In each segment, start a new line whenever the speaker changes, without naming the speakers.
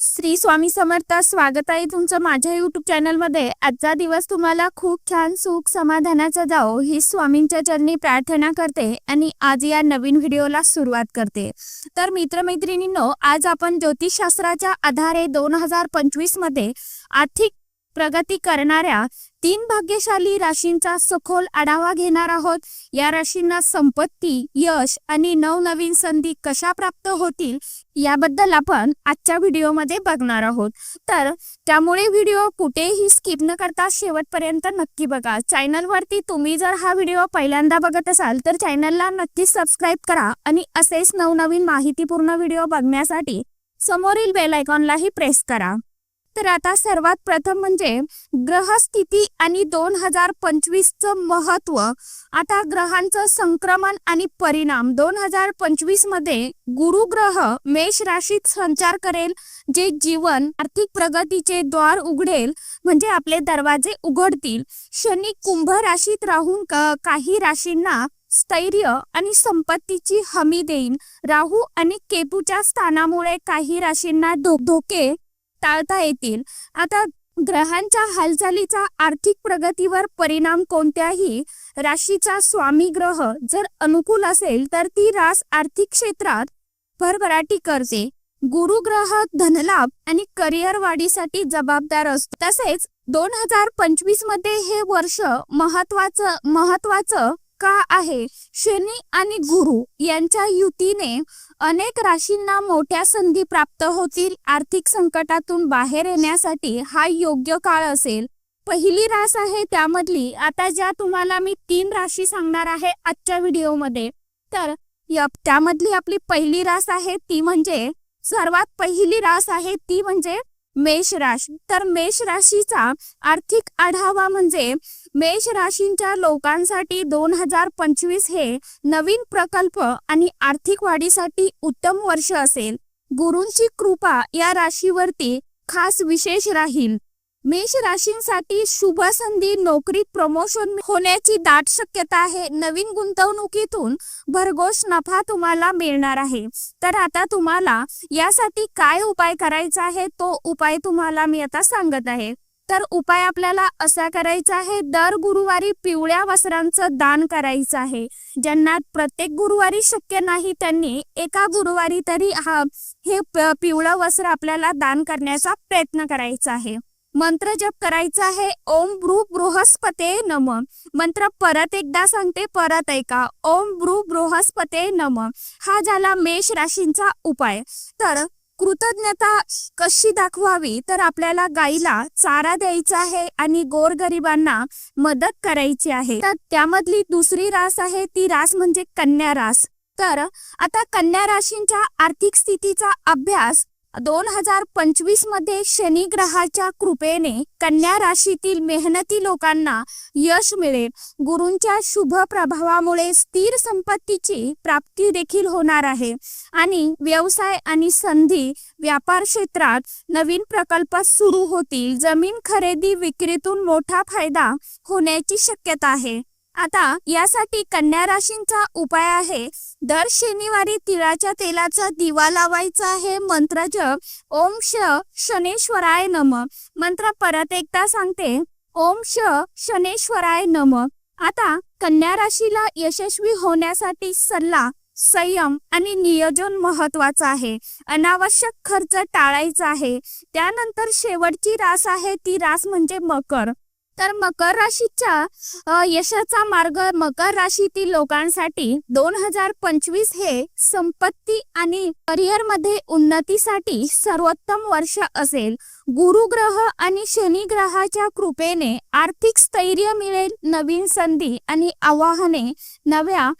श्री स्वामी समर्थ स्वागत आहे तुमचं माझ्या युट्यूब चॅनलमध्ये आजचा दिवस तुम्हाला खूप छान सुख समाधानाचा जाओ ही स्वामींच्या चरणी प्रार्थना करते आणि आज या नवीन व्हिडिओला सुरुवात करते. तर मित्रमैत्रिणींनो आज आपण ज्योतिषशास्त्राच्या आधारे दोन हजार पंचवीसमध्ये आर्थिक प्रगती करणाऱ्या तीन भाग्यशाली राशींचा सखोल आढावा घेणार आहोत. या राशींना संपत्ती यश आणि नवनवीन संधी कशा प्राप्त होतील याबद्दल आपण आजच्या व्हिडिओमध्ये बघणार आहोत. तर त्यामुळे व्हिडिओ कुठेही स्किप न करता शेवटपर्यंत नक्की बघा. चॅनलवरती तुम्ही जर हा व्हिडिओ पहिल्यांदा बघत असाल तर चॅनलला नक्की सबस्क्राईब करा आणि असेच नवनवीन माहितीपूर्ण व्हिडिओ बघण्यासाठी समोरील बेल आयकॉनलाही प्रेस करा. तर आता सर्वात प्रथम म्हणजे ग्रहस्थिती आणि दोन हजार पंचवीसचं महत्त्व. आता ग्रहांचं संक्रमण आणि परिणाम. दोन हजार पंचवीसमध्ये गुरु ग्रह मेष राशीत संचार करेल जे जीवन आर्थिक प्रगतीचे द्वार उघडेल म्हणजे आपले दरवाजे उघडतील. शनी कुंभ राशीत राहून का, काही राशींना स्थैर्य आणि संपत्तीची हमी देईन. राहू आणि केतूच्या स्थानामुळे काही राशींना धोके धोके टाळता येतील. आता ग्रहांच्या हालचालीचा आर्थिक प्रगतीवर परिणाम कोणत्याही राशीचा स्वामी ग्रह जर अनुकूल असेल तर ती रास आर्थिक क्षेत्रात भरभराटी करते. गुरु ग्रह धनलाभ आणि करिअर वाढीसाठी जबाबदार असतो. तसेच दोन हजार पंचवीसमध्ये हे वर्ष महत्वाचं महत्वाचं का आहे? शनी आणि गुरु यांच्या युतीने अनेक राशींना मोठ्या संधी प्राप्त होतील. आर्थिक संकटातून बाहेर येण्यासाठी हा योग्य काळ असेल. पहिली रास आहे त्यामधली. आता ज्या तुम्हाला मी तीन राशी सांगणार आहे आजच्या व्हिडिओमध्ये. तर त्यामधली आपली पहिली रास आहे ती म्हणजे सर्वात पहिली रास आहे ती म्हणजे मेष राशी. तर मेष राशीचा आर्थिक आढावा म्हणजे मेष राशींच्या लोकांसाठी दोन हजार पंचवीस हे नवीन प्रकल्प आणि आर्थिक वाढीसाठी उत्तम वर्ष असेल. गुरूंची कृपा या राशीवरती खास विशेष राहील. मेष राशींसाठी शुभ संधी नोकरीत प्रमोशन होण्याची दाट शक्यता आहे. नवीन गुंतवणुकीतून भरघोस नफा तुम्हाला मिळणार आहे. तर आता तुम्हाला यासाठी काय उपाय करायचा आहे? तो उपाय तुम्हाला मी आता सांगत आहे. तर उपाय आपल्याला असा करायचा आहे दर गुरुवारी पिवळ्या वस्त्रांचं दान करायचं आहे. ज्यांना प्रत्येक गुरुवारी शक्य नाही त्यांनी एका गुरुवारी तरी हा हे पिवळं वस्त्र आपल्याला दान करण्याचा प्रयत्न करायचा आहे. मंत्र जप करायचा आहे. ओम भ्रू बृहस्पते नम. मंत्र परत एकदा सांगते परत ऐका. ओम भ्रू बृहस्पते नम. हा झाला मेष राशींचा उपाय. तर कृतज्ञता कशी दाखवावी? तर आपल्याला गाईला चारा द्यायचा आहे आणि गोरगरिबांना मदत करायची आहे. तर त्यामधली दुसरी रास आहे ती रास म्हणजे कन्या रास. तर आता कन्या राशींच्या आर्थिक स्थितीचा अभ्यास दोन हजार पंचवीसमध्ये शनी ग्रहाच्या कृपेने कन्या राशीतील मेहनती लोकांना यश मिळेल. गुरूंच्या शुभ प्रभावामुळे स्थिर संपत्तीची प्राप्ती देखील होणार आहे. आणि व्यवसाय आणि संधी व्यापार क्षेत्रात नवीन प्रकल्प सुरू होतील. जमीन खरेदी विक्रीतून मोठा फायदा होण्याची शक्यता आहे. आता यासाठी कन्या राशींचा उपाय आहे. दर शनिवारी तिळाच्या तेलाचा दिवा लावायचा आहे. मंत्र जप ओम श शनेश्वराय नम. मंत्र परत एकदा सांगते. ओम श शनेश्वराय नम. आता कन्या राशीला यशस्वी होण्यासाठी सल्ला संयम आणि नियोजन महत्वाचं आहे. अनावश्यक खर्च टाळायचा आहे. त्यानंतर शेवटची रास आहे. ती रास म्हणजे मकर. तर मकर राशीच्या यशाचा मार्ग मकर राशीतील लोकांसाठी दोन हजार पंचवीस हे संपत्ती आणि करिअरमध्ये उन्नतीसाठी सर्वोत्तम वर्ष असेल. गुरु ग्रह आणि शनी ग्रहाच्या कृपेने आर्थिक स्थैर्य मिळेल नवीन संधी आणि आवाहने नव्या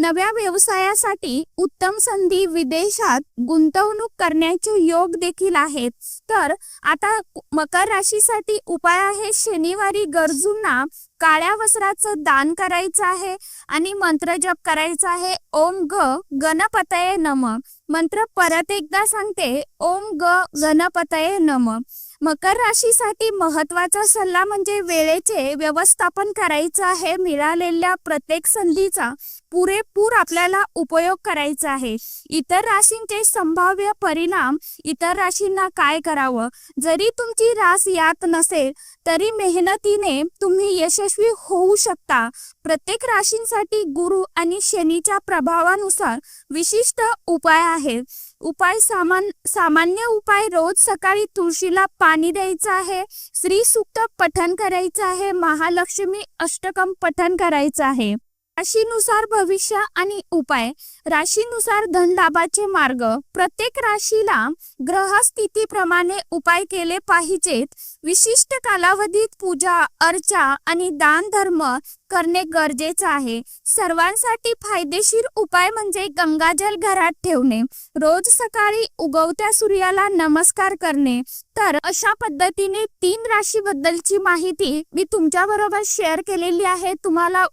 नव्या व्यवसायासाठी उत्तम संधी विदेशात गुंतवणूक करण्याचे योग देखील आहेत. तर आता मकर राशीसाठी उपाय आहे शनिवारी गरजूंना काळ्या वस्त्राचं दान करायचं आहे आणि मंत्र जप करायचा आहे. ओम ग गणपतये नम. मंत्र परत एकदा सांगते. ओम ग गणपतये नम. मकर राशीसाठी महत्त्वाचा सल्ला म्हणजे वेळेचे व्यवस्थापन करायचं आहे मिळालेल्या प्रत्येक संधीचा पुरेपूर आपल्याला उपयोग करायचा आहे. इतर राशींचे संभाव्य परिणाम इतर राशींना काय करावं? जरी तुमची रास यात नसेल तरी मेहनतीने तुम्ही यशस्वी होऊ शकता. प्रत्येक राशींसाठी गुरु आणि शनीच्या प्रभावानुसार विशिष्ट उपाय आहेत. उपाय सामान सामान्य उपाय रोज सकाळी तुळशीला पाणी द्यायचं आहे श्री सूक्त पठण करायचं आहे महालक्ष्मी अष्टकम पठण करायचं आहे. राशीनुसार भविष्य आणि उपाय. राशीनुसार धनलाभाचे मार्ग. प्रत्येक राशीला ग्रहस्थितीप्रमाणे उपाय केले पाहिजेत. विशिष्ट कालावधीत पूजा अर्चा आणि दान धर्म करणे गरजेचे आहे. सर्वांसाठी फायदेशीर उपाय म्हणजे गंगाजल घरात ठेवणे. रोज सकाळी उगवत्या सूर्याला नमस्कार करणे. तर अशा पद्धतीने तीन राशी बद्दलची माहिती मी तुमच्या बरोबर शेअर केलेली आहे. तुम्हाला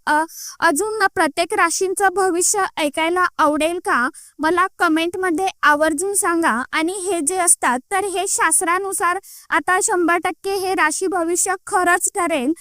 अजून प्रत्येक राशींचं भविष्य ऐकायला आवडेल का? मला कमेंटमध्ये आवर्जून सांगा. आणि हे जे असतात तर हे शास्त्रानुसार आता शंभर टक्के हे राशी भविष्य खरंच ठरेल.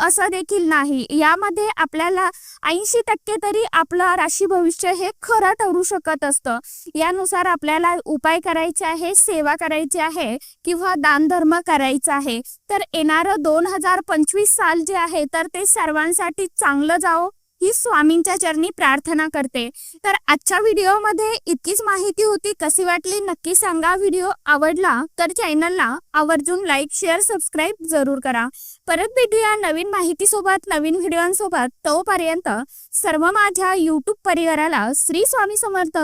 असं देखील नाही. यामध्ये आपल्याला ऐंशी टक्के तरी आपलं राशी भविष्य हे खरं ठरू शकत असतं. यानुसार आपल्याला उपाय करायचे आहे सेवा करायची आहे किंवा दानधर्म करायचा आहे तर येणारं दोन हजार पंचवीस साल जे आहे तर ते सर्वांसाठी चांगलं जावं ही स्वामींच्या चरणी प्रार्थना करते. तर आजच्या व्हिडिओमध्ये इतकीच माहिती होती कशी वाटली नक्की सांगा. व्हिडिओ आवडला तर चॅनलला आवर्जून लाईक शेअर सबस्क्राईब जरूर करा. परत भेटूया नवीन माहितीसोबत नवीन व्हिडिओंसोबत. तोपर्यंत सर्व माझ्या यूट्यूब परिवाराला श्री स्वामी समर्थ.